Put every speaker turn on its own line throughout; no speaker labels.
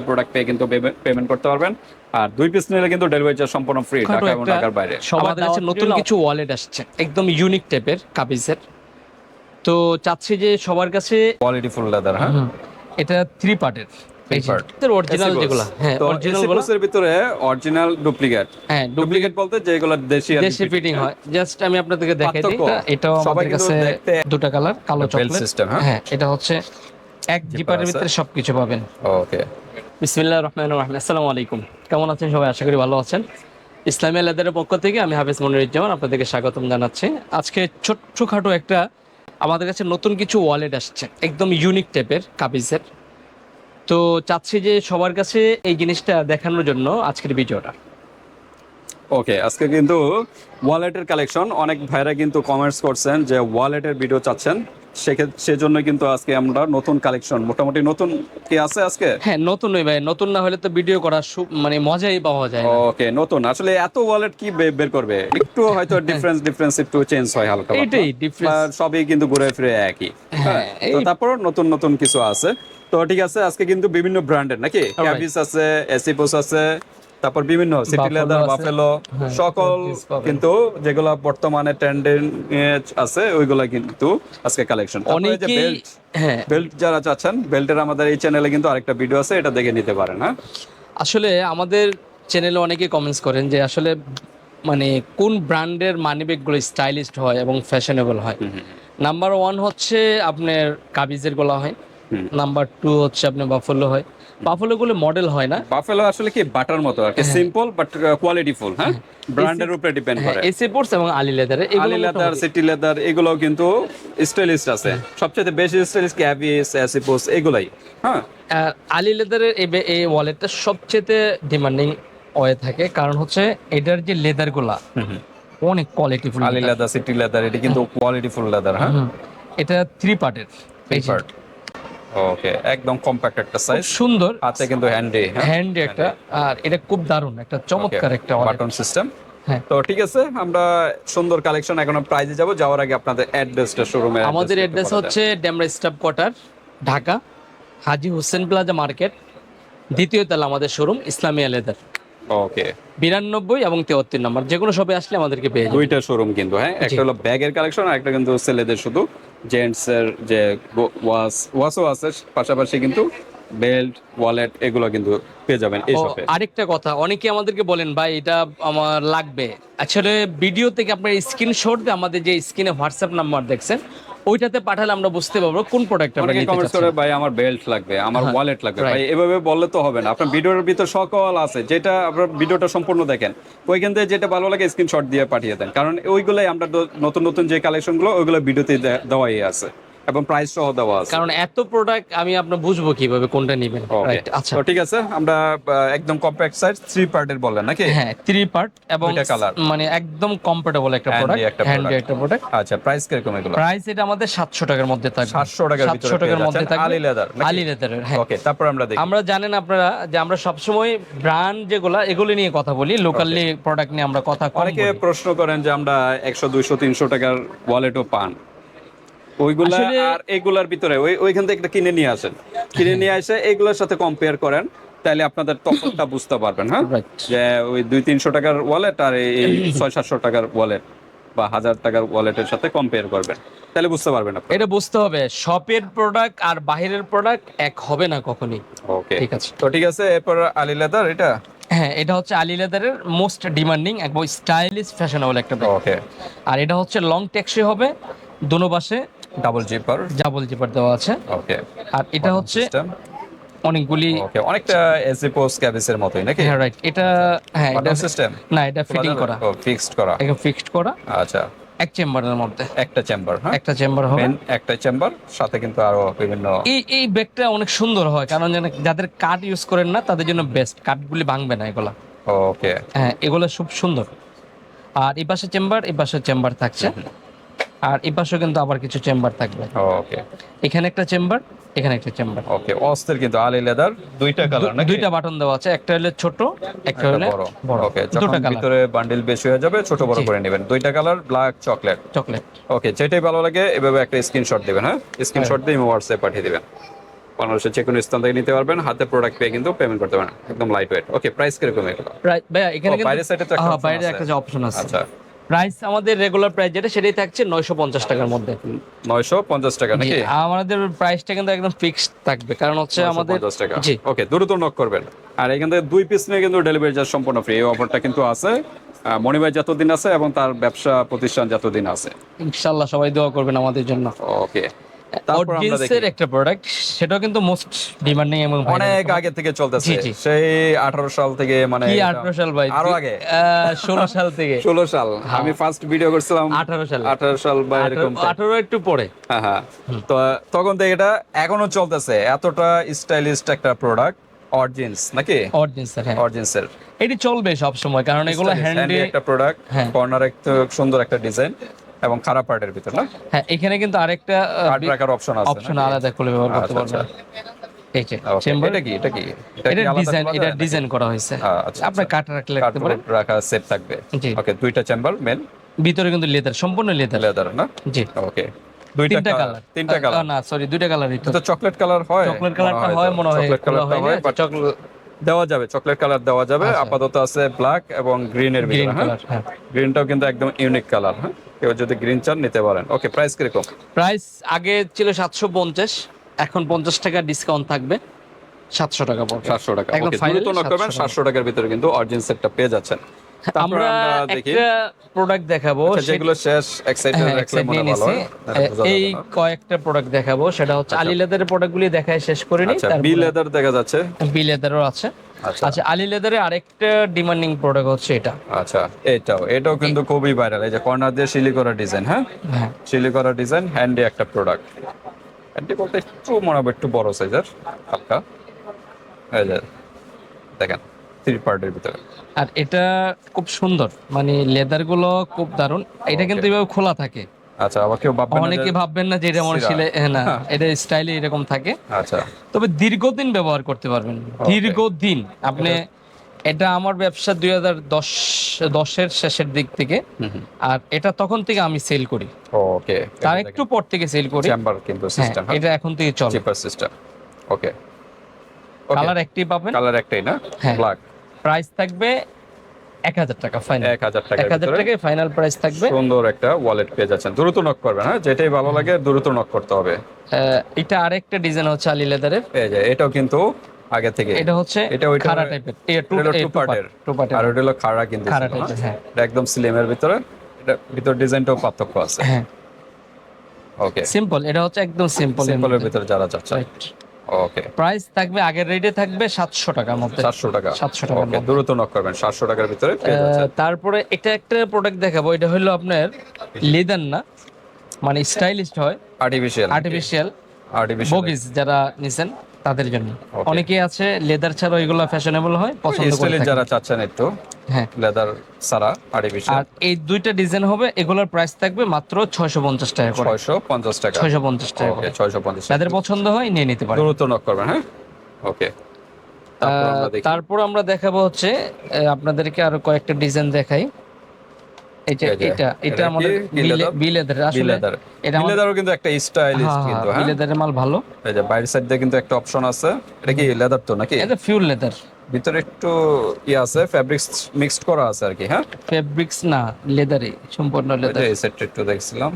Product পেয়ে কিন্তু payment করতে পারবেন। আর দুই পিস নিলে কিন্তু ডেলিভারি চার্জ সম্পূর্ণ ফ্রি ঢাকা এবং ঢাকার বাইরে।
আমাদের কাছে নতুন কিছু ওয়ালেট আসছে একদম ইউনিক টাইপের কাবিজের। তো চাচ্ছি যে সবার কাছে
কোয়ালিটি ফুল লেদার হ্যাঁ?
এটা থ্রি পার্টের হ্যাঁ হ্যাঁ
বলতে যেগুলো দেশি আর
ফিটিং হয়। জাস্ট আমি আপনাদেরকে দেখাই এটা- আমাদের কাছে দুটো কালার কালো
Belt
চকলেট
হ্যাঁ?
হ্যাঁ এটা হচ্ছে এক জিপারের ভিতরে সবকিছু পাবেন।
ওকে
বিসমিল্লাহ রহমান রহমান আসসালামু আলাইকুম। কেমন আছেন সবাই? আশা করি ভালো আছেন। ইসলামী লেদারের পক্ষ থেকে আমি হাফিজ মনিরুজ্জামান আপনাদেরকে স্বাগতম জানাচ্ছি। আজকে ছোট্টখাটো একটা আমাদের কাছে নতুন কিছু ওয়ালেট আসছে। একদম ইউনিক টাইপের কাবিজের তো চাচ্ছি যে সবার কাছে এই জিনিসটা দেখানোর জন্য আজকের ভিডিওটা।
ওকে, আজকে কিন্তু ওয়ালেটের কালেকশন অনেক ভাইরা কিন্তু কমেন্টস করছেন যে ওয়ালেটের ভিডিও চাচ্ছেন। সেজন্য কিন্তু আজকে আমরা নতুন কালেকশন মোটামুটি নতুন কি আছে আজকে?
হ্যাঁ নতুন ভাই নতুন না হলে তো ভিডিও করা মানে মজাই পাওয়া যায় না।
ওকে নতুন। আসলে এত ওয়ালেট কি বের করবে? একটু হয়তো ডিফারেন্স ডিফারেন্স একটু চেঞ্জ হয় হালকা।
এইটাই difference।
সবই কিন্তু ঘুরে ফিরে একই। হ্যাঁ তো তারপর নতুন নতুন কিছু আছে। তো ঠিক আছে আজকে কিন্তু বিভিন্ন ব্র্যান্ডের নাকি? ক্যাবিস আছে এসিপোস আছে তারপর বিভিন্ন সিটি লেদার বাফেলো
হ্যাঁ,
সকল কিন্তু যেগুলো বর্তমানে ট্রেন্ডিং আছে ওইগুলা কিন্তু আজকে কালেকশন
অনেকেই
বেল্ট
হ্যাঁ।
বেল্ট যারা চাচ্ছেন বেল্টের আমাদের এই চ্যানেলে কিন্তু আরেকটা ভিডিও আছে এটা দেখে নিতে পারেন হ্যাঁ।
আসলে আমাদের চ্যানেলে অনেকে কমেন্টস করেন যে আসলে মানে কোন ব্র্যান্ডের মানিব্যাগগুলো স্টাইলিস্ট হয় এবং ফ্যাশনেবল হয়। নাম্বার ওয়ান হচ্ছে আপনার কাবিজের গোলা হয়। নাম্বার টু হচ্ছে আপনার বাফলো হয়। বাফলোগুলো মডেল হয় না।
বাফেলো আসলে কি বাটার মতো আর কি সিম্পল বাট কোয়ালিটি ফুল হ্যাঁ? ব্র্যান্ডের উপরে ডিপেন্ড
হ্যাঁ
করে।
এসি পোর্টস এবং আলি লেদারে
আলি লেদার সিটি লেদার এগুলোও কিন্তু স্টাইলিস্ট আছে। সবচেয়ে বেশি স্টাইলিশ ক্যাভিস অ্যাসিপোস এগুলাই হ্যাঁ?
আলি লেদারের এই এই ওয়ালেটটা সবচেয়ে ডিমান্ডিং হয়ে থাকে। কারণ হচ্ছে এটার যে লেদার লেদারগুলা অনেক কোয়ালিটি কোয়ালিটিফুল
আলি লেদার সিটি লেদার এটা কিন্তু কোয়ালিটি ফুল লেদার হ্যাঁ?
এটা থ্রি পার্টের
পার্ট ওকে একদম কম্প্যাক্ট একটা সাইজ
সুন্দর।
হাতে কিন্তু হ্যান্ডি হ্যাঁ?
হ্যান্ড একটা আর এটা খুব দারুণ একটা চমৎকার একটা
বাটন সিস্টেম
হ্যাঁ।
তো ঠিক আছে আমরা সুন্দর কালেকশন এখন প্রাইজে যাব। যাওয়ার আগে আপনাদের অ্যাড্রেসটা শোরুমে
আমাদের অ্যাড্রেস হচ্ছে Demra staff quarter Dhaka Haji Hossain plaza market দ্বিতীয় তলা আমাদের শোরুম ইসলামিয়া লেদার
ওকে
বিরানব্বই এবং তেহত্তর নম্বর যে কোনো সবে আসলে আমাদেরকে পেয়ে
দুইটা শোরুম কিন্তু হ্যাঁ? একটা হলো ব্যাগের কালেকশন আর একটা কিন্তু ছেলেদের শুধু। জেন্টস এর যে ওয়াস ওয়াসও আছে পাশাপাশি কিন্তু বেল্ট ওয়ালেট এগুলো কিন্তু পেয়ে যাবেন এই শপে।
আরেকটা কথা অনেকে আমাদেরকে বলেন ভাই এটা আমার লাগবে। আসলে ভিডিও থেকে আপনার স্ক্রিনশট দিয়ে আমাদের যে স্ক্রিনে হোয়াটসঅ্যাপ নাম্বার দেখছেন ওইটাতে পাঠালে আমরা বুঝতে পারব কোন প্রোডাক্ট আমরা নিতে
কমেন্টস
চাচ্ছি
করে ভাই আমার বেল্ট লাগবে আমার ওয়ালেট লাগবে। ভাই এভাবে বললে তো হবে না। আপনার ভিডিওর ভিতর সকল আছে যেটা আপনার ভিডিওটা সম্পূর্ণ দেখেন। ওইখান থেকে যেটা ভালো লাগে স্ক্রিনশট দিয়ে পাঠিয়ে দেন। কারণ ওইগুলাই আমরা নতুন নতুন যে কালেকশনগুলো ওইগুলো ভিডিওতে দেওয়াই আছে। এবং প্রাইস সহ দেওয়া আছে।
কারণ এত প্রোডাক্ট আমি আপনার বুঝব কীভাবে কোনটা নেবেন? আচ্ছা।
ঠিক আছে আমরা একদম কম্প্যাক্ট সাইজ থ্রি পার্টের বলেন নাকি?
হ্যাঁ থ্রি পার্ট এবং
colour।
মানে একদম কমফোর্টেবল একটা প্রোডাক্ট হ্যান্ডি একটা প্রোডাক্ট
আচ্ছা প্রাইস কীরকম এগুলো?
প্রাইস এটা আমাদের সাতশো টাকার মধ্যে থাকবে।
700 টাকার ভিতরে
সাতশো টাকার
পেয়ে
মধ্যে থাকবে।
আলি নাকি?
আলি লেদারের হ্যাঁ।
ওকে তারপর আমরা দেখি।
আমরা জানেন আপনারা যে আমরা সবসময় ব্র্যান্ড যেগুলা এগুলো নিয়ে কথা বলি লোকালি প্রোডাক্ট নিয়ে আমরা কথা কম
অনেকে প্রশ্ন করেন যে আমরা একশো দুইশো তিনশো টাকার ওয়ালেটও পান। ওইগুলা আর এগুলার ভিতরে ওই ওইখান থেকে একটা কিনে নিয়ে আসেন। কিনে নিয়ে এসে এগুলোর সাথে কম্পেয়ার করেন তাহলে আপনাদের তফাৎটা বুঝতে পারবেন হ্যাঁ? যে ওই দুই তিনশো টাকার ওয়ালেট আর এই ছয় সাতশো টাকার ওয়ালেট বা হাজার টাকার ওয়ালেটের সাথে কম্পেয়ার করবেন। তাহলে বুঝতে পারবেন আপনি
এটা বুঝতে হবে শপের প্রোডাক্ট আর বাইরের প্রোডাক্ট এক হবে না কখনই।
ওকে
ঠিক আছে।
তো ঠিক আছে এরপর আলি লেদার এটা?
হ্যাঁ এটা হচ্ছে আলি লেদারের মোস্ট ডিমান্ডিং একদম স্টাইলিশ ফ্যাশনেবল একটা
ওকে
আর এটা হচ্ছে লং টেক্সি হবে দুনো পাশে
ডাবল জিপার
জাবল জিপার দেওয়া আছে।
ওকে
আর এটা হচ্ছে অনেকগুলি
ওকে অনেকটা এসিপোস ক্যাবিসের মতোই নাকি?
হ্যাঁ রাইট এটা হ্যাঁ এটা
সিস্টেম
না এটা ফিটিং করা।
ফিক্সড করা।
এটা ফিক্সড করা।
আচ্ছা।
এক চেম্বারের মধ্যে।
একটা চেম্বার হ্যাঁ?
একটা চেম্বার হবে।
একটা চেম্বার সাথে কিন্তু আরও বিভিন্ন
এই এই ব্যাগটা অনেক সুন্দর হয় কারণ যেন- যাদের কাঠ ইউজ করেন না তাদের জন্য বেস্ট কাঠগুলি ভাঙবে না এগুলা।
ওকে
হ্যাঁ এগুলো খুব সুন্দর। আর এই পাশে চেম্বার এই পাশে চেম্বার থাকছে। আর এই পাশেও কিন্তু আবার কিছু চেম্বার থাকবে।
ওকে।
এখানে একটা চেম্বার এখানে একটা চেম্বার।
ওকে অস্থির কিন্তু আলি লেদার দুইটা কালার নাকি?
দুইটা বাটন দেওয়া আছে একটা হলে ছোট একটা হলে
বড়। ওকে
দুটো
যখন ভিতরে বান্ডিল বেশি হয়ে যাবে ছোট বড় করে নেবেন। দুইটা colour black chocolate
chocolate
okay যেটাই ভালো লাগে এভাবে একটা স্ক্রিনশট দিবেন হ্যাঁ? স্ক্রিনশট দিয়ে হোয়াটসঅ্যাপ পাঠিয়ে দিবেন। বাংলাদেশের যে কোনো স্থান থেকে নিতে পারবেন হাতে প্রোডাক্ট পেয়ে কিন্তু পেমেন্ট করতে পারেন একদম লাইট ওয়েট ওকে প্রাইস কীরকম এগুলো? বাইরের side তো একটা
হ্যাঁ, বাইরে অপশন আছে।
আচ্ছা।
প্রাইস আমাদের রেগুলার প্রাইস যেটা সেটাই থাকছে নয়শো পঞ্চাশ টাকার মধ্যে।
নয়শো পঞ্চাশ টাকা নাকি?
আমাদের প্রাইসটা কিন্তু একদম ফিক্সড থাকবে কারণ হচ্ছে আমাদের
টাকা।
জি।
ওকে দ্রুত নক করবেন। আর এখান থেকে দুই পিস নিয়ে কিন্তু ডেলিভারি চার্জ সম্পূর্ণ ফ্রি এই অফারটা কিন্তু আছে। মনিভাই যতদিন আছে এবং তার ব্যবসা প্রতিষ্ঠান যতদিন আছে।
ইনশাল্লাহ সবাই দোয়া করবেন আমাদের জন্য।
ওকে
অডিয়েন্সের একটা প্রোডাক্ট সেটাও কিন্তু মোস্ট ডিমান্ডিং এবং
অনেক আগে থেকে চলতেছে। সেই আঠারো সাল থেকে মানে
কি সাল ভাই?
আরও আগে।
ষোলো সাল থেকে।
ষোলো সাল। আমি ফার্স্ট ভিডিও করছিলাম।
আঠারো সাল।
আঠারো সাল বা এরকম type।
আঠারো একটু পরে।
হ্যাঁ হ্যাঁ। তো তখন থেকে এটা এখনও চলতেছে। এতটা স্টাইলিস্ট একটা প্রোডাক্ট অরিজিনস নাকি?
অডিয়েন্স হ্যাঁ।
অরিজিনসের
এটি চলবে সব সময় কারণ এগুলো হ্যান্ডে
একটা প্রোডাক্ট
হ্যাঁ।
কর্নার একটা সুন্দর একটা ডিজাইন এবং খারাপ পার্টের ভিতর না?
হ্যাঁ এখানে কিন্তু আরেকটা
কার্ড রাখার অপশন আছে
অপশন আলাদা করে ব্যবহার করতে
আচ্ছা,
পারবেন এই যে চেম্বার
এটা কি? এটা কি?
এটা ডিজাইন এটা ডিজাইন করা হয়েছে।
আচ্ছা
আপনার কাট রাখলে রাখতে পারেন।
রাখা সেফ থাকবে। ওকে দুইটা চেম্বার মেন
ভিতরে কিন্তু লেদার সম্পূর্ণ লেদার
লেদার না?
জি।
ওকে দুইটা
তিনটা
কালার তিনটা কালার
না সরি দুইটা কালার
এটা তো চকলেট কালার হয়
চকলেট কালারটা হয় মনে হয়
চকলেট কালারটা হয়
চকলেট
দেওয়া যাবে চকলেট কালার দেওয়া যাবে
আচ্ছা।
আপাতত আছে ব্ল্যাক এবং গ্রিন এর ভিতরে হ্যাঁ?
কালার হ্যাঁ।
গ্রিনটাও কিন্তু একদম ইউনিক কালার হ্যাঁ? কেউ যদি গ্রিন চান নিতে পারেন। ওকে প্রাইস কীরকম?
প্রাইস আগে ছিল সাতশো পঞ্চাশ এখন পঞ্চাশ টাকা ডিসকাউন্ট থাকবে সাতশো টাকা
সাতশো টাকা দ্রুত নক করবেন
700
সাতশো টাকার ভিতরে কিন্তু অরিজিন সেটটা পেয়ে যাচ্ছেন।
আমরা একটা প্রোডাক্ট দেখাবো
আচ্ছা, যেগুলো শেষ
হ্যাঁ, এই কয়েকটা প্রোডাক্ট দেখাবো সেটা হচ্ছে আলি লেদারের প্রোডাক্টগুলি দেখায় শেষ করে নি
আচ্ছা বি লেদার দেখা যাচ্ছে।
বি লেদারও আছে।
আচ্ছা।
আচ্ছা আলি লেদারের আরেকটা ডিমান্ডিং প্রোডাক্ট হচ্ছে এটা।
আচ্ছা এটাও এটাও কিন্তু খুবই ভাইরাল এই যে কর্নার দিয়ে শিলি করা ডিজাইন হ্যাঁ?
হ্যাঁ।
শিলি করা ডিজাইন হ্যান্ডি একটা প্রোডাক্ট হ্যান্ডি বলতে একটু মনে হবে একটু বড় সাইজের হালকা। এই যে দেখেন। থ্রি পার্টের ভিতরে।
আর এটা খুব সুন্দর মানে লেদারগুলো খুব দারুণ। এটা কিন্তু এভাবে খোলা থাকে।
আচ্ছা আবার কেউ ভাববেন
অনেকে ভাববেন না যে এটা মনে
সিরা।
হ্যাঁ, না এটা স্টাইলে এরকম থাকে।
আচ্ছা।
তবে দীর্ঘদিন ব্যবহার করতে পারবেন। দীর্ঘদিন। আপনি এটা আমার ব্যবসা দুই হাজার দশ দশের শেষের দিক থেকে। আর এটা তখন থেকে আমি সেল করি।
ওকে
তার একটু পর থেকে সেল করি।
চেম্বার কিন্তু
হ্যাঁ,
সিস্টেম
এটা এখন থেকে চলে।
চিপার সিস্টেম ওকে
কালার একটি পাবেন।
কালার একটাই না?
হ্যাঁ।
ব্ল্যাক
প্রাইস থাকবে এক হাজার টাকা ফাইনাল
এক হাজার
এক হাজার টাকায় ফাইনাল প্রাইস থাকবে।
সুন্দর একটা ওয়ালেট পেয়ে যাচ্ছেন। দ্রুত নক করবেন হ্যাঁ? যেটাই ভালো লাগে দ্রুত নক করতে হবে।
এটা আরেকটা ডিজাইন হচ্ছে আলি লেদারের
এই যে এটাও কিন্তু আগে থেকে।
এটা হচ্ছে
এটা ওইটা
খাড়া টাইপের
এটা two part-এর।
টু পার্টের
আর ওটা হলো খাড়া কিন্তু
খাড়া টাইপের হ্যাঁ?
এটা একদম স্লিমের ভিতরে। এটা ভিতর ডিজাইনটাও পার্থক্য আছে।
হ্যাঁ।
ওকে
সিম্পল এটা হচ্ছে একদম সিম্পল
সিম্পলের ভিতরে যারা চাচ্ছেন ওকে
প্রাইস থাকবে আগের রেটে থাকবে সাতশো টাকার মধ্যে।
সাতশো টাকা।
700 টাকা
ওকে দ্রুত নক করবেন সাতশো টাকার ভিতরে
তারপরে এটা একটা প্রোডাক্ট দেখাবো এটা হলো আপনার লেদার না মানে স্টাইলিশ হয়।
আর্টিফিশিয়াল
আর্টিফিশিয়াল
আর্টিফিশিয়াল
বগিস যারা নিছেন। তাদের জন্য। অনেকে আছে লেদার ছাড়া ওইগুলো ফ্যাশনেবল হয় পছন্দ করে।
যারা চাচ্ছেন একটু
হ্যাঁ।
লেদার সারা আর্টিফিশিয়াল
আর এই দুইটা ডিজাইন হবে এগুলোর প্রাইস থাকবে মাত্র ছয়শো পঞ্চাশ টাকা করে।
ছয়শো পঞ্চাশ টাকা।
ছয়শো পঞ্চাশ টাকা
ওকে
করে।
ছয়শো পঞ্চাশ টাকা।
যাদের পছন্দ হয় নিয়ে নিতে পারেন।
দ্রুত নক করবেন হ্যাঁ? ওকে তারপর আমরা
দেখাবো হচ্ছে আপনাদেরকে আরও কয়েকটা ডিজাইন দেখাই। এটা এটা এটা
এটা
আমাদের? বিলেদার আসলে
লেদার
এটা আমাদের
কিন্তু একটা স্টাইলিশ
হ্যাঁ
কিন্তু
হ্যাঁ
হ্যাঁ?
বিলেদারের মাল ভালো।
এই যে বাইরের সাইড কিন্তু একটা অপশন আছে। এটা কি লেদার তো নাকি?
এটা ফিউল লেদার
ভিতরে একটু ই আছে ফ্যাব্রিক্স মিক্সড করা আছে আর কি হ্যাঁ?
ফেব্রিক্স না লেদারে সম্পূর্ণ লেদার
এই সেটটা একটু দেখছিলাম।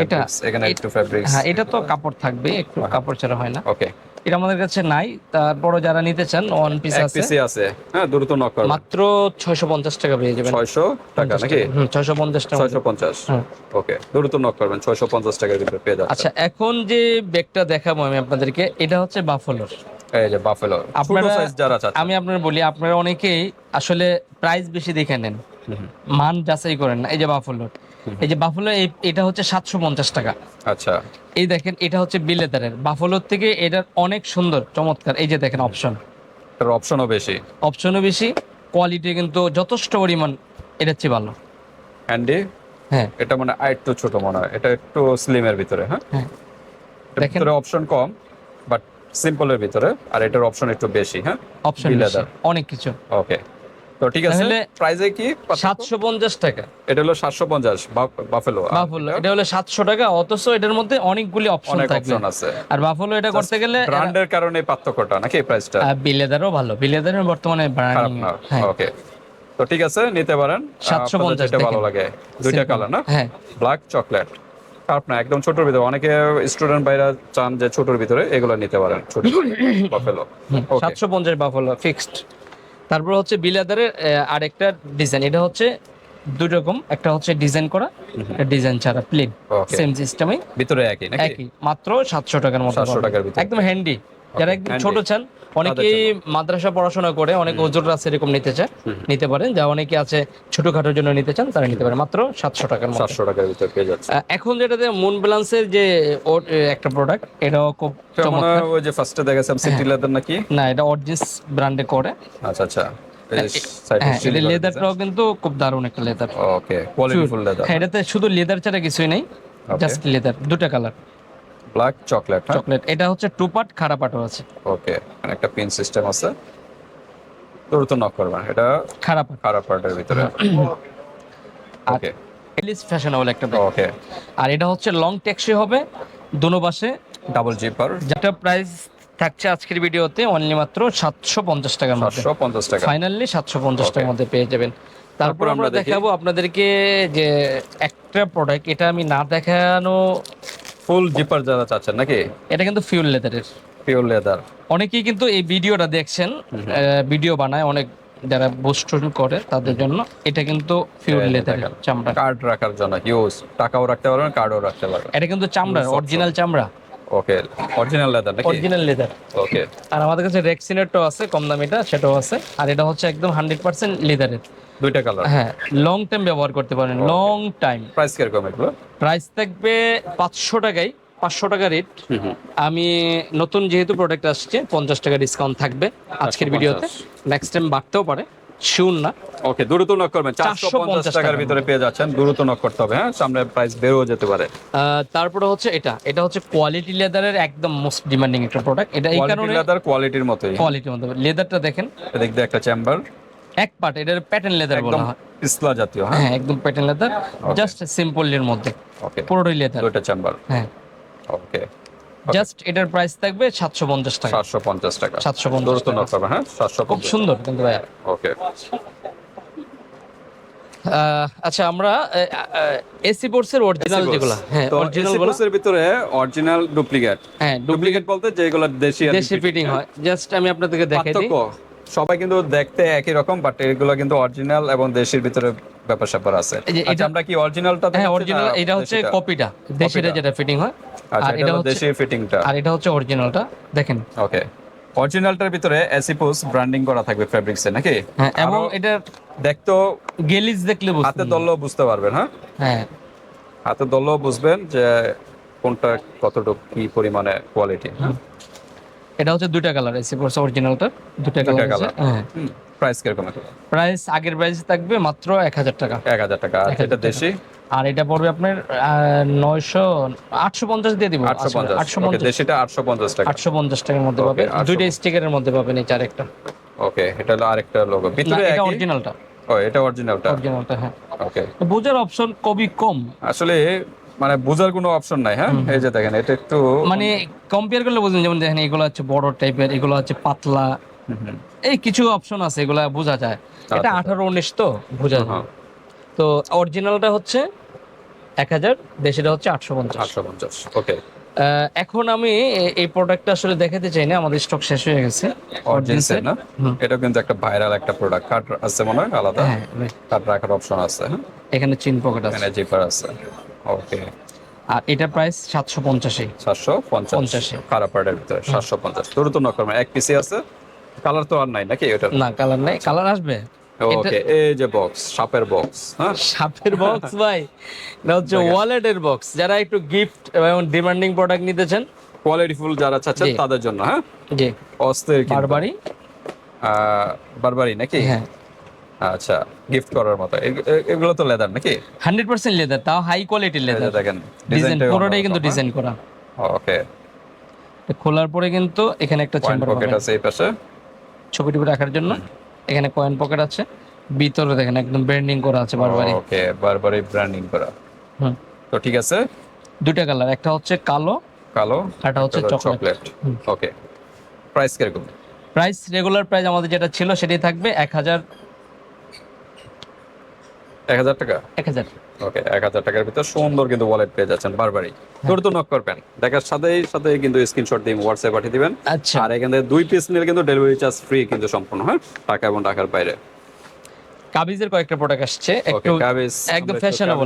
এই এখানে একটু ফ্যাব্রিক্স
হ্যাঁ এটা তো কাপড় থাকবে একটু কাপড় ছাড়া হয় না।
ওকে
এটা আমাদের কাছে নাই। তারপরও যারা নিতে চান ওয়ান পিস আছে।
পিসি আছে। হ্যাঁ দ্রুত নক করবেন
মাত্র ছয়শো পঞ্চাশ টাকা পেয়ে যাবেন।
600 টাকা নাকি?
ছয়শো পঞ্চাশ টাকা।
650 ওকে দ্রুত নক করবেন। 650 টাকার ভিতরে পেয়ে যাচ্ছে
আচ্ছা এখন যে ব্যাগটা দেখাবো আমি আপনাদেরকে এটা হচ্ছে বাফলোর
এই যে বাফেলো
আপনারা-
সাইজ যারা চাচ্ছেন।
আমি আপনার বলি আপনারা অনেকেই আসলে প্রাইস বেশি দেখে নেন। মান যাচাই করেন না। এই যে বাফলোর এই যে বাফলো এটা হচ্ছে সাতশো পঞ্চাশ টাকা।
আচ্ছা।
এই দেখেন এটা হচ্ছে বিলেদারের বাফলোর থেকে এটার অনেক সুন্দর চমৎকার। এই যে দেখেন অপশন
অপশনও বেশি।
অপশনও বেশি কোয়ালিটি কিন্তু যথেষ্ট পরিমাণ এটার চেয়ে ভালো।
হ্যান্ডি
হ্যাঁ।
এটা মানে আরেকটু ছোট মনে হয়। এটা একটু স্লিমের ভিতরে হ্যাঁ?
হ্যাঁ। দেখেন।
অপশন কম বাট সিম্পলের ভিতরে আর এটার অপশন একটু বেশি হ্যাঁ?
অপশন অনেক কিছু।
ওকে তো ঠিক আছে? প্রাইসে কি পার্থক্য?
সাতশো পঞ্চাশ টাকা।
এটা হলো সাতশো পঞ্চাশ বাফেলো
এটা হলো সাতশো টাকা অথচ এটার মধ্যে অনেকগুলি অপশন থাকবে।
আছে।
আর বাফলো এটা করতে গেলে
ব্র্যান্ডের কারণে পার্থক্যটা নাকি প্রাইসটা
বিলেদারও ভালো বিলেদারের বর্তমানে ব্র্যান্ডিং
ওকে তো ঠিক আছে নিতে পারেন।
750
আপনাদের যেটা ভালো লাগে। দুইটা কালার না?
হ্যাঁ।
ব্ল্যাক চকলেট খারাপ না একদম ছোটর ভিতরে। অনেকে স্টুডেন্ট ভাইরা চান যে ছোটর ভিতরে এগুলো নিতে পারেন ছোট বাফেলো। ওকে
সাতশো পঞ্চাশ বাফলো ফিক্সড তারপর হচ্ছে বিলাদারের আরেকটা ডিজাইন এটা হচ্ছে দুই রকম। একটা হচ্ছে ডিজাইন করা ডিজাইন ছাড়া প্লেন সেম সিস্টেমে
ভিতরে একই নাকি?
একই মাত্র সাতশো টাকার মতো
700 টাকার ভিতরে।
একদম হ্যান্ডি যারা একদম ছোট চান অনেকেই মাদ্রাসা পড়াশোনা করে অনেক ওজোর আছে এরকম নিতে চায় নিতে পারেন। যা অনেকে আছে ছোটখাটোর জন্য নিতে চান তারা নিতে পারেন মাত্র সাতশো টাকার
সাতশো টাকার ভিতরে পেয়ে যাচ্ছে।
এখন যেটাতে মুন ব্যালান্সের যে ওর, একটা প্রোডাক্ট এটাও খুব চমৎকার।
ওই যে ফার্স্টে সিটি
হ্যাঁ।
লেদার নাকি?
না এটা অরিজিনস ব্র্যান্ডে করে।
আচ্ছা আচ্ছা। এ
হ্যাঁ লেদারটাও কিন্তু খুব দারুণ একটা leather
okay quality full leather
হ্যাঁ এটাতে শুধু লেদার ছাড়া কিছুই নেই জাস্ট লেদার দুটো কালার
ব্ল্যাক চকলেট হ্যাঁ
চকলেট এটা হচ্ছে টু পার্ট খারাপ পাটও আছে।
ওকে এখানে একটা পিন সিস্টেম আছে। দ্রুত নক করবেন এটা
খারাপ পাট
খারাপ পার্টের ভিতরে ওকে
লিস্ট ফ্যাশনেবল একটা
ওকে
আর এটা হচ্ছে লং টেক্সি হবে দুনো পাশে।
ডাবল জিপার
যেটা প্রাইস থাকছে আজকের ভিডিওতে অনলি মাত্র সাতশো পঞ্চাশ টাকার মধ্যে।
সাতশো পঞ্চাশ টাকা।
ফাইনালি সাতশো পঞ্চাশ টাকার মধ্যে পেয়ে যাবেন। তারপর আমরা
আমরা দেখি।
দেখাবো আপনাদেরকে যে একটা প্রোডাক্ট এটা আমি না দেখানো
ফুল জিপার যারা চাচ্ছেন নাকি?
এটা কিন্তু ফিউল লেদারের
পিওর লেদার
অনেকেই কিন্তু এই ভিডিওটা দেখছেন ভিডিও বানায় অনেক যারা বুস্ট করে তাদের জন্য। এটা কিন্তু ফিউল
দেখেন।
চামড়া।
কার্ড রাখার জন্য ইউজ টাকাও রাখতে পারবেন কার্ডও রাখতে পারবেন।
এটা কিন্তু চামড়া অরিজিনাল চামড়া।
ওকে অরিজিনাল লেদার নাকি?
অরিজিনাল লেদার
ওকে
আর আমাদের কাছে রেক্সিনেটও আছে কম দামিটা সেটাও আছে। আর এটা হচ্ছে একদম হান্ড্রেড পার্সেন্ট লেদারের
দুইটা কালার
হ্যাঁ লং টাইম ব্যবহার করতে পারেন লং টাইম
প্রাইস কীরকম এগুলো?
প্রাইস থাকবে পাঁচশো টাকায় পাঁচশো টাকা রেট আমি নতুন যেহেতু প্রোডাক্ট আসছে পঞ্চাশ টাকা ডিসকাউন্ট থাকবে আজকের ভিডিওতে নেক্সট টাইম বাড়তেও পারে শিউন না।
ওকে দ্রুত নক করবেন। চারশো
450
পঞ্চাশ টাকার ভিতরে পেয়ে যাচ্ছেন দ্রুত নক করতে হবে হ্যাঁ? সামনে প্রাইস বেরোও যেতে পারে।
তারপরে হচ্ছে এটা। এটা হচ্ছে কোয়ালিটি লেদারের একদম মোস্ট ডিমান্ডিং একটা প্রোডাক্ট এটা এই কারণে
লেদার কোয়ালিটির মতোই।
কোয়ালিটির মধ্যে লেদারটা দেখেন।
দিয়ে একটা চেম্বার
এক পার্ট এটার প্যাটার্ন লেদার বলা হয়।
পিছলা জাতীয় হ্যাঁ?
হ্যাঁ একদম প্যাটার্ন লেদার জাস্ট সিম্পল এর মধ্যে
ওকে
পুরোটাই লেদার
দুইটা চেম্বার
হ্যাঁ।
ওকে
জাস্ট এটার প্রাইস থাকবে সাতশো পঞ্চাশ টাকা।
সাতশো পঞ্চাশ টাকা।
সাতশো পঞ্চাশ
দ্রুত নক হ্যাঁ? সাতশো
খুব সুন্দর কিন্তু ভাইয়া।
ওকে
আচ্ছা আমরা এসি বোর্ডসের অরিজিনাল যেগুলো হ্যাঁ অরিজিনাল
এর ভিতরে অরিজিনাল ডুপ্লিকেট
হ্যাঁ
ডুপ্লিকেট বলতে যেগুলো দেশি
দেশি ফিটিং হয়। জাস্ট আমি আপনাদেরকে দেখাই দিই।
সবাই কিন্তু দেখতে একই রকম বাট এগুলো কিন্তু অরিজিনাল এবং দেশের ভিতরে ব্যাপার স্যাপার আছে। আচ্ছা
এটা-
আমরা কি অরিজিনালটা
হ্যাঁ অরিজিনাল এটা হচ্ছে কপিটা দেশিটা যেটা ফিটিং হয়।
আচ্ছা
আর
এটা
হচ্ছে
দেশি ফিটিংটা
আর এটা হচ্ছে অরিজিনালটা দেখেন।
ওকে অরিজিনালটার ভিতরে এসিপোস ব্র্যান্ডিং করা থাকবে ফেব্রিক্সে নাকি?
হ্যাঁ এবং এটা
দেখতো
গেলিজ দেখলে বুঝতে
হাতে ধরলেও বুঝতে পারবেন হ্যাঁ?
হ্যাঁ।
হাতে ধরলেও বুঝবেন যে কোনটা কতটুকু কি পরিমাণে কোয়ালিটি
এটা হচ্ছে দুইটা কালার এসি বোর্ডস অরিজিনালটা দুইটা কালার
colour।
হ্যাঁ।
প্রাইস কীরকম
প্রাইস আগের প্রাইস থাকবে মাত্র এক হাজার টাকা।
এক হাজার টাকা এটা দেশি?
আর এটা পড়বে আপনার নয়শো আটশো পঞ্চাশ দিয়ে দিব
আটশো পঞ্চাশ।
আটশো
ওকে
পঞ্চাশ
দেশিটা আটশো পঞ্চাশ টাকা।
আটশো পঞ্চাশ টাকার মধ্যে পাবেন দুইটা স্টিকারের মধ্যে পাবেন এই চার একটা।
ওকে এটা হলো আরেকটা লোগো ভিতরে
এটা অরিজিনালটা
ও এটা অরিজিনালটা
অরিজিনালটা হ্যাঁ।
ওকে।
বোঝার অপশন খুবই কম।
আসলে মানে বোঝার কোনো অপশন নাই হ্যাঁ? এই যে দেখেন এটা একটু
মানে কম্পেয়ার করলে বুঝবেন যেমন দেখেন এগুলো হচ্ছে বড় টাইপের এগুলো হচ্ছে পাতলা। এই কিছু অপশন আছে এগুলা বোঝা যায়। এটা আঠারো উনিশ তো বোঝা যায়।
হ্যাঁ।
তো অরিজিনালটা হচ্ছে এক হাজার দেশিটা হচ্ছে আটশো পঞ্চাশ।
আটশো পঞ্চাশ ওকে
এখন আমি এই প্রোডাক্টটা আসলে দেখাতে চাই না আমাদের স্টক শেষ হয়ে গেছে।
অরিজিনসের না। এটা কিন্তু একটা ভাইরাল একটা প্রোডাক্ট কার্ড আছে মনে হয় আলাদা?
হ্যাঁ
কার্ড রাখার অপশন আছে হ্যাঁ?
এখানে চিন পকেট আছে।
এখানে জিপার আছে। ওকে
আর এটা প্রাইস সাতশো পঞ্চাশে।
সাতশো পঞ্চাশ। খারাপ ভিতরে সাতশো পঞ্চাশ। দ্রুত নক এক পিসি আছে? কালার তো আর নাই নাকি এটা
না কালার নাই। কালার আসবে।
ওকে এই যে বক্স সাপের বক্স হ্যাঁ?
সাপের বক্স ভাই। এটা হচ্ছে ওয়ালেটের বক্স যারা একটু গিফট এবং ডিমান্ডিং প্রোডাক্ট নিতেছেন
কোয়ালিটিফুল যারা চাচ্ছেন তাদের জন্য হ্যাঁ?
জি।
অস্থির আহ, বারবারই নাকি?
হ্যাঁ।
আচ্ছা গিফট করার মতো। এগুলো তো লেদার নাকি?
হান্ড্রেড পার্সেন্ট লেদার তাও হাই কোয়ালিটির লেদার
দেখেন
ডিজাইন পুরোটাই কিন্তু ডিজাইন করা।
ওকে
খোলার পরে কিন্তু এখানে একটা চেম্বার
পকেট আছে এই পাশে।
ছবি টবি রাখার জন্য। এখানে কয়েন পকেট আছে। ভিতরে দেখেন একদম ব্র্যান্ডিং করা আছে বারবারই।
ওকে বারবারই ব্র্যান্ডিং করা।
হুম।
তো ঠিক আছে?
দুইটা কালার একটা হচ্ছে কালো
কালো
একটা হচ্ছে চকলেট
চকলেট ওকে প্রাইস কীরকম?
প্রাইস রেগুলার প্রাইস আমাদের যেটা ছিল সেটাই থাকবে এক হাজার
এক হাজার টাকা?
এক হাজার।
ওকে এক হাজার টাকার ভিতর সুন্দর কিন্তু ওয়ালেট পেয়ে যাচ্ছেন বারবারই। দ্রুত নক করবেন দেখার সাথেই সাথে কিন্তু স্ক্রিনশট দিয়ে হোয়াটসঅ্যাপ পাঠিয়ে দিবেন।
আচ্ছা।
আর এখান থেকে দুই পিস নিলে কিন্তু ডেলিভারি চার্জ ফ্রি কিন্তু সম্পূর্ণ হ্যাঁ? টাকা এবং টাকার বাইরে।
কাবিজের কয়েকটা প্রোডাক্ট আসছে। একটু
কাবিজ
একদম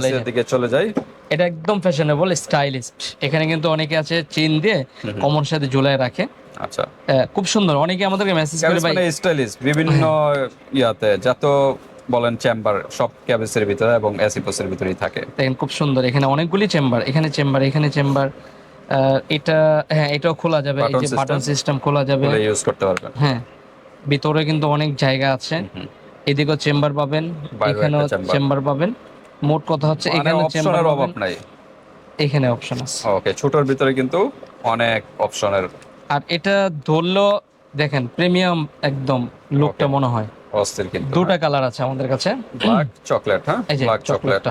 এই যে।
দিকে চলে যাই।
এটা একদম ফ্যাশনেবল স্টাইলিস্ট এখানে কিন্তু অনেকে আছে চেন দিয়ে কমর সাথে ঝুলায় রাখে।
আচ্ছা।
খুব সুন্দর। অনেকে আমাদেরকে মেসেজ করে ভাই
মানে স্টাইলিশ বিভিন্ন ইয়াতে যত বলেন চেম্বার সব ক্যাবিসের ভিতরে এবং এসিপোসের ভিতরেই থাকে।
দেখেন খুব সুন্দর। এখানে অনেকগুলি চেম্বার এখানে চেম্বার এখানে চেম্বার। এটা হ্যাঁ এটাও খোলা যাবে এই যে বাটন সিস্টেম খোলা যাবে।
ইউজ করতে পারবেন।
হ্যাঁ ভিতরে কিন্তু অনেক জায়গা আছে। এদিকেও চেম্বার পাবেন এখানেও চেম্বার। পাবেন। মোট কথা হচ্ছে
মানে
এখানে চেম্বার
অভাব নাই।
এখানে অপশন আছে।
ওকে ছোটর ভিতরে কিন্তু অনেক অপশনের
আর এটা ধরলো দেখেন প্রিমিয়াম একদম লুকটা মনে হয়।
অস্থির কিন্তু
দুটা কালার আছে আমাদের কাছে।
ব্ল্যাক চকলেট হ্যাঁ? ব্ল্যাক চকলেট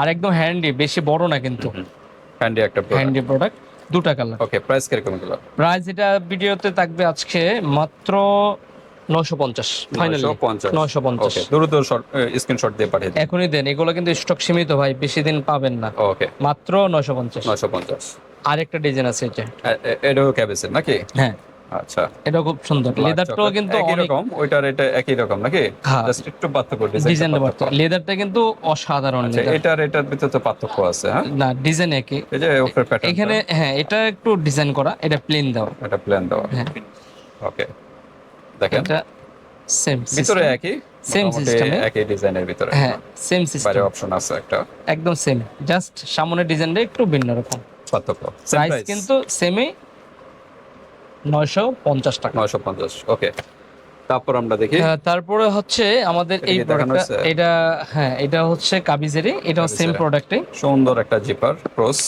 আর একদম হ্যান্ডি বেশি বড় না কিন্তু।
হ্যান্ডি একটা
হ্যান্ডি প্রোডাক্ট দুটা কালার।
ওকে প্রাইস কীরকমগুলো
প্রাইস এটা ভিডিওতে থাকবে আজকে মাত্র নশো পঞ্চাশ ফাইনালি
950
নশো পঞ্চাশ।
দ্রুত স্ক্রিনশট দিয়ে পাঠিয়ে
এখনই দেন এগুলো কিন্তু স্টক সীমিত ভাই বেশি দিন পাবেন না।
ওকে
মাত্র নশো পঞ্চাশ।
নয়শো পঞ্চাশ।
আরেকটা ডিজাইন আছে এটা।
এটাও নাকি?
হ্যাঁ।
আচ্ছা।
এটা খুব সুন্দর। লেদারটাও কিন্তু
একই রকম? ওইটার এটা একই রকম নাকি?
হ্যাঁ।
জাস্ট একটু পার্থক্য
ডিজাইন
ডিজাইন
লেদারটা কিন্তু অসাধারণ
আচ্ছা এটার এটার ভিতরে তো পার্থক্য আছে হ্যাঁ?
না ডিজাইন একই।
এই যে প্যাটার্ন
এখানে হ্যাঁ এটা একটু ডিজাইন করা এটা প্লেন দেওয়া।
এটা প্ল্যান দেওয়া।
হ্যাঁ।
ওকে দেখেন।
এটা সেম
ভিতরে একই?
System এ।
একই ডিজাইনের ভিতরে।
হ্যাঁ সেম
বাইরে অপশন আছে একটা।
একদম সেম জাস্ট সামনের ডিজাইনটা একটু ভিন্ন রকম।
পার্থক্য।
প্রাইস কিন্তু সেমই নয়শো পঞ্চাশ টাকা।
নয়শো পঞ্চাশ ওকে। তারপর আমরা দেখি।
হ্যাঁ, তারপরে হচ্ছে আমাদের
এটা
এই প্রোডাক্টটা এটা হ্যাঁ এটা হচ্ছে কাবিজেরই এটাও সেম প্রোডাক্টে
সুন্দর একটা জিপার ক্রস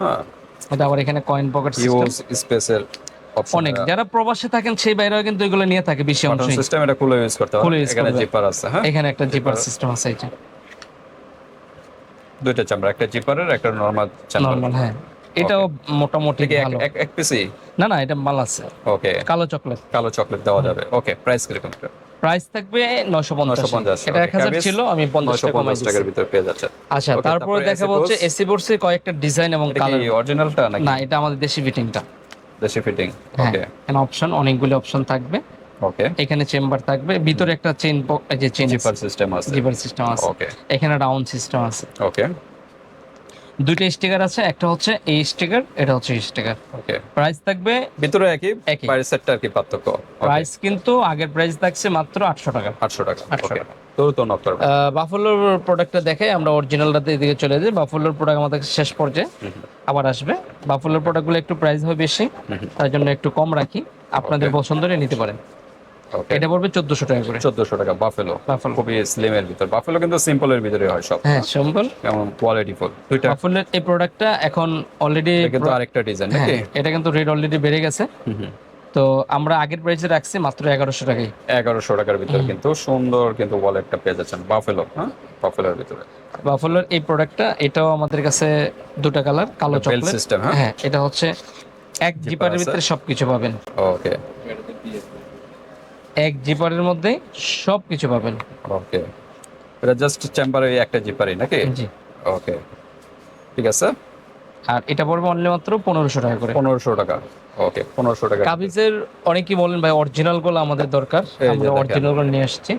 হ্যাঁ।
এটা আবার এখানে কয়েন পকেট সিস্টেম
স্পেসের
অনেক যারা প্রবাসে থাকেন সেই বাইরেও কিন্তু এগুলো নিয়ে থাকে বেশি অংশই।
সিস্টেম এটা খুলে ইউজ করতে
খুলে
এখানে জিপার আছে হ্যাঁ।
এখানে একটা জিপার সিস্টেম আছে যে।
দুইটা চামড়া একটা জিপারের একটা নরমাল চামড়া
নরমাল হ্যাঁ। এটাও মোটামুটি ভালো।
এক এক পিসি
না না এটা মাল আছে।
ওকে
কালো চকলেট।
কালো চকলেট দেওয়া যাবে। ওকে প্রাইস কীরকম
প্রাইস থাকবে পঞ্চাশ।
950
এটা এক হাজার ছিল আমি পঞ্চাশ টাকা কমাই
950 টাকার ভিতরে পেয়ে যাচ্ছে।
আচ্ছা তারপরে দেখাবো হচ্ছে
AC
এসি বোর্ডসের কয়েকটা ডিজাইন এবং কালার
অরিজিনালটা নাকি?
না এটা আমাদের দেশি ফিটিংটা
দেশি ফিটিং ওকে
এখানে অপশন অনেকগুলি অপশন থাকবে।
ওকে
এখানে চেম্বার থাকবে। ভিতরে একটা চেইন যে চেইন
জিপার সিস্টেম আছে।
জিপার সিস্টেম আছে।
ওকে
এখানে রাউন্ড সিস্টেম আছে।
ওকে
দুইটা স্টিকার আছে একটা হচ্ছে এই স্টিকার এটা হচ্ছে স্টিকার
ওকে
প্রাইস থাকবে
ভিতরে একই
একই।
বাইরের সেটটা আর কি পার্থক্য।
প্রাইস কিন্তু আগের প্রাইস থাকছে মাত্র আটশো টাকা।
800 টাকা।
800
ওকে
টাকা। বাফলোর প্রোডাক্টটা দেখে আমরা অরিজিনালটাতে এদিকে চলে যাই। বাফলোর প্রোডাক্ট আমাদের শেষ পর্যায়ে। আবার আসবে। বাফলোর প্রোডাক্টগুলো একটু প্রাইস হয় বেশি তার জন্য একটু কম রাখি। আপনাদের পছন্দের নিতে পারেন। এটা পড়বে চোদ্দশো টাকা করে।
1400 টাকা বাফেলো।
Buffalo।
খুবই স্লিমের ভিতর। বাফেলো কিন্তু সিম্পলের ভিতরে হয় সব।
হ্যাঁ সম্বল
কেমন কোয়ালিটি ফুল দুইটা
বাফলোর এই প্রোডাক্টটা এখন অলরেডি
কিন্তু আরেকটা ডিজাইন
হ্যাঁ
নাকি
এটা কিন্তু রেট অলরেডি বেড়ে গেছে। তো আমরা আগের প্রাইসে রাখছি মাত্র এগারোশো টাকায়
এগারোশো টাকার ভিতরে কিন্তু সুন্দর কিন্তু ওয়ালেটটা পেয়ে যাচ্ছেন। বাফেলো হ্যাঁ? বাফেলোর ভিতরে।
বাফলোর এই প্রোডাক্টটা এটাও আমাদের কাছে দুটো কালার কালো চকলেট
সিস্টেম হ্যাঁ?
হ্যাঁ এটা হচ্ছে এক জিপারের ভিতরে সবকিছু পাবেন।
ওকে
এক জিপারের মধ্যে সবকিছু পাবেন।
ওকে। এটা জাস্ট চেম্বারে একটা জিপারই নাকি?
জি।
ওকে। ঠিক আছে।
আর এটা পড়বে অনলি মাত্র পনেরোশো টাকা করে।
পনেরোশো টাকা। ওকে পনেরোশো টাকা।
কাবিজের অনেকেই বলেন ভাই অরিজিনালগুলো আমাদের দরকার। আমরা অরিজিনালগুলো নিয়ে আসছি।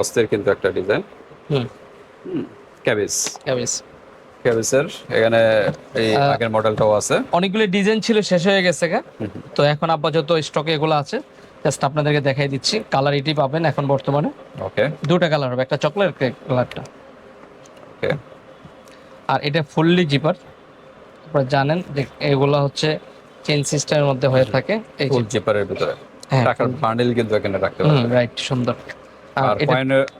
অস্থির কিন্তু একটা ডিজাইন
হুম।
ক্যাবিস
কাবিজ।
ক্যাবিসের এখানে এই আগের মডেলটাও আছে।
অনেকগুলো ডিজাইন ছিল শেষ হয়ে গেছে তো এখন আপাতত স্টকে এগুলো আছে। জাস্ট আপনাদেরকে দেখাই দিচ্ছি। কালার এটি পাবেন এখন বর্তমানে।
ওকে
দুটা কালার হবে একটা চকলেট কালারটা
ওকে
আর এটা ফুললি জিপার আপনারা জানেন যে এগুলো হচ্ছে চেন সিস্টেমের মধ্যে হয়ে থাকে। এই
ফুল জিপারের ভিতরে।
হ্যাঁ
টাকার বান্ডেল কিন্তু এখানে রাখতে পারবেন।
রাইট সুন্দর। আর এটা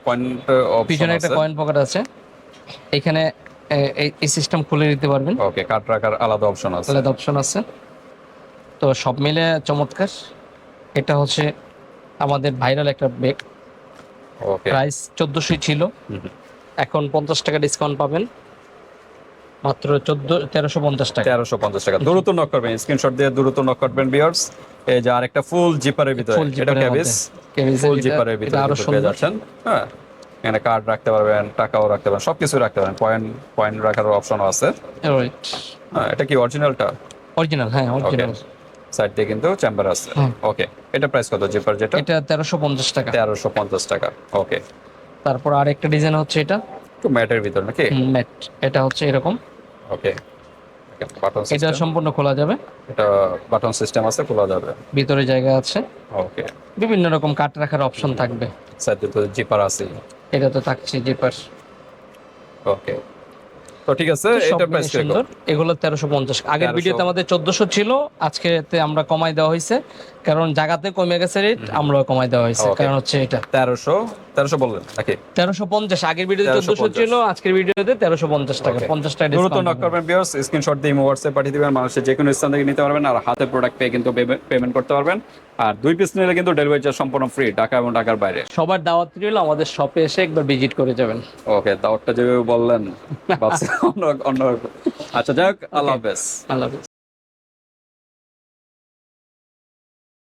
পয়েন্ট
পিছনে একটা কয়েন পকেট আছে। এখানে এই- এই সিস্টেম খুলে দিতে পারবেন।
ওকে কাট রাখার আলাদা অপশন আছে।
আলাদা অপশন আছে। তো সব মিলে চমৎকার। এটা হচ্ছে আমাদের ভাইরাল একটা বেগ
ওকে
প্রাইস চোদ্দোশোই ছিল। এখন পঞ্চাশ টাকা ডিসকাউন্ট পাবেন। মাত্র চোদ্দ তেরোশো পঞ্চাশ টাকা।
তেরোশো পঞ্চাশ টাকা। দ্রুত নক করবেন। স্ক্রিনশট দিয়ে দ্রুত নক করবেন বিয়ার্স এই যে আরেকটা ফুল জিপারের ভিতরে। এটা ক্যাবিস ফুল জিপারের ভিতরে। আরও
সুন্দর।
যাচ্ছেন। হ্যাঁ এখানে কার্ড রাখতে পারবেন টাকাও রাখতে পারবেন সবকিছু রাখতে পারবেন পয়েন্ট পয়েন্ট রাখার অপশনও আছে।
রাইট
হ্যাঁ, এটা কি অরিজিনালটা
অরিজিনাল হ্যাঁ অরিজিনাল
সাইড দিয়ে কিন্তু চেম্বার আছে। ওকে এটা প্রাইস কত জিপার যেটা?
এটা তেরোশো পঞ্চাশ টাকা।
তেরোশো পঞ্চাশ টাকা ওকে।
তারপর আরেকটা ডিজাইন হচ্ছে এটা।
একটু ম্যাটের ভিতর নাকি?
ম্যাট এটা হচ্ছে এরকম।
ওকে বাটন
এটা সম্পূর্ণ খোলা যাবে।
এটা বাটন সিস্টেম আছে খোলা যাবে।
ভিতরে জায়গা আছে।
ওকে।
বিভিন্ন রকম কাট রাখার অপশন থাকবে।
সাইড তো জিপার আছে
এটা তো থাকছে জিপার
ওকে। তো ঠিক আছে এটা প্রাইস
সুন্দর। এগুলো তেরোশো পঞ্চাশ। আগের ভিডিওতে আমাদের চোদ্দশো ছিল আজকেতে আমরা কমাই দেওয়া হয়েছে। কারণ জায়গাতে কমে গেছে রেট আমরাও কমাই দেওয়া হয়েছে। কারণ হচ্ছে এটা।
তেরোশো তেরোশো বললেন নাকি?
তেরোশো পঞ্চাশ। আগের ভিডিওতে
1350
চোদ্দশো ছিল আজকের ভিডিওতে তেরোশো পঞ্চাশ টাকা।
Okay.
পঞ্চাশ টাকা
দ্রুত নক। করবেন বিয়ার্স স্ক্রিনশট দিয়ে হোয়াটসঅ্যাপ পাঠিয়ে দিবেন। মানুষের যে কোনো স্থান থেকে নিতে পারবেন আর হাতে প্রোডাক্ট পেয়ে কিন্তু পেমেন্ট করতে পারবেন। আর দুই পিস নিলে কিন্তু ডেলিভারি চার্জ সম্পূর্ণ ফ্রি ঢাকা এবং ঢাকার বাইরে।
সবার দাওয়াত রইল আমাদের শপে এসে একবার ভিজিট করে যাবেন।
ওকে দাওয়াতটা যেভাবে বললেন অন্য অন্য আচ্ছা যাক হোক আল্লাহ হাফেজ।
আল্লাহ হাফেজ।